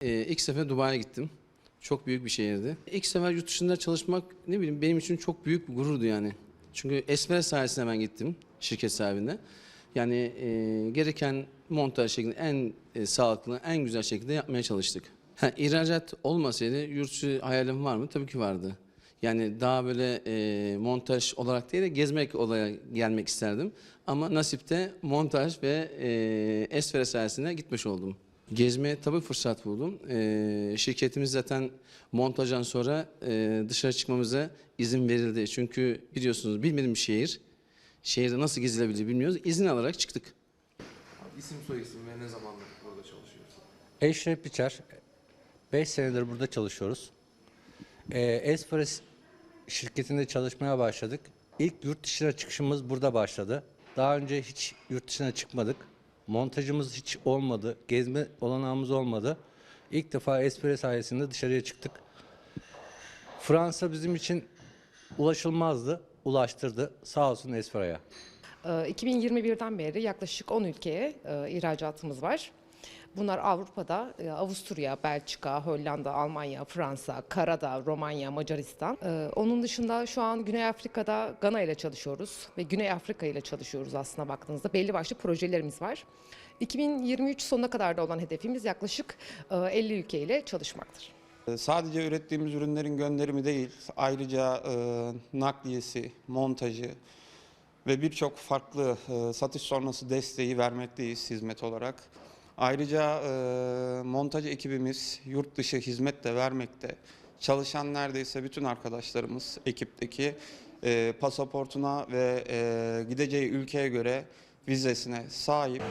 Ee, ilk sefer Dubai'ye gittim. Çok büyük bir şehirdi. İlk sefer yurt dışında çalışmak ne bileyim benim için çok büyük bir gururdu yani. Çünkü Esmer sayesinde ben gittim şirket sahibine. Yani e, gereken montaj şeklinde en e, sağlıklı, en güzel şekilde yapmaya çalıştık. Ha, ihracat olmasaydı yurt hayalim var mı? Tabii ki vardı. Yani daha böyle e, montaj olarak değil de gezmek olaya gelmek isterdim. Ama nasipte montaj ve e, Esfere sayesinde gitmiş oldum. Gezmeye tabii fırsat buldum. E, şirketimiz zaten montajdan sonra e, dışarı çıkmamıza izin verildi. Çünkü biliyorsunuz bilmediğim bir şehir. Şehirde nasıl gezilebilir bilmiyoruz. İzin alarak çıktık. İsim soy isim ve ne zamandır burada çalışıyorsun? Eşref Biçer. 5 senedir burada çalışıyoruz. Ee, Espresso şirketinde çalışmaya başladık. İlk yurt dışına çıkışımız burada başladı. Daha önce hiç yurt dışına çıkmadık. Montajımız hiç olmadı. Gezme olanağımız olmadı. İlk defa Espresso sayesinde dışarıya çıktık. Fransa bizim için ulaşılmazdı. Ulaştırdı. Sağ olsun. Ee, 2021'den beri yaklaşık 10 ülkeye e, ihracatımız var. Bunlar Avrupa'da e, Avusturya, Belçika, Hollanda, Almanya, Fransa, Karadağ, Romanya, Macaristan. Ee, Onun dışında şu an Güney Afrika'da Gana ile çalışıyoruz ve Güney Afrika ile çalışıyoruz aslında baktığınızda. Belli başlı projelerimiz var. 2023 sonuna kadar da olan hedefimiz yaklaşık e, 50 ülke ile çalışmaktır. Sadece ürettiğimiz ürünlerin gönderimi değil, ayrıca e, nakliyesi, montajı ve birçok farklı e, satış sonrası desteği vermekteyiz hizmet olarak. Ayrıca e, montaj ekibimiz yurt dışı hizmet de vermekte. Çalışan neredeyse bütün arkadaşlarımız ekipteki e, pasaportuna ve e, gideceği ülkeye göre vizesine sahip.